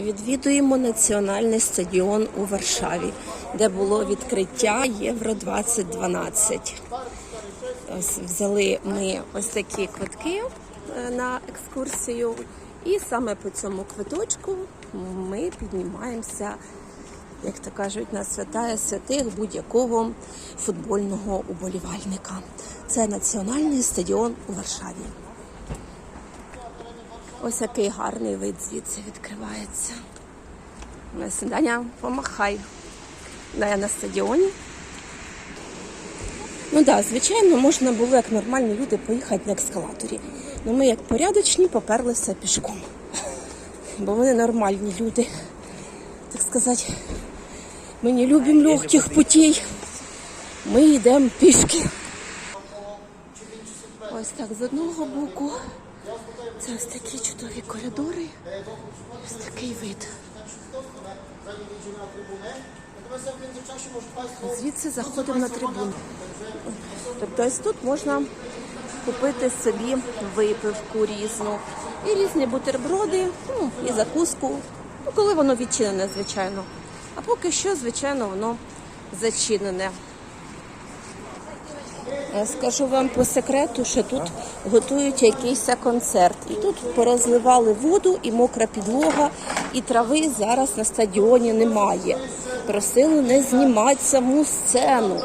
Відвідуємо національний стадіон у Варшаві, де було відкриття Євро 2012. Ось взяли ми ось такі квитки е, на екскурсію, і саме по цьому квиточку ми піднімаємося, як то кажуть, на святая святих будь-якого футбольного уболівальника. Це національний стадіон у Варшаві. Ось який гарний вид звідси відкривається. Ось, Даня, помахай. Даня на стадіоні. Ну так, да, звичайно, можна було, як нормальні люди, поїхати на ескалаторі. Ну ми, як порядочні, поперлися пішком. Бо вони нормальні люди. Так сказати, ми не любимо легких путей. Ми йдемо пішки. Ось так з одного боку. Це ось такі чудові коридори. Ось такий вид. Звідси заходимо на трибуну. Тобто ось тут можна купити собі випивку різну. І різні бутерброди, ну, і закуску. Ну, коли воно відчинене, звичайно. А поки що, звичайно, воно зачинене. Е, Скажу вам по секрету, що тут готують якийсь концерт. І тут порозливали воду і мокра підлога, і трави зараз на стадіоні немає. Просили не знімати саму сцену.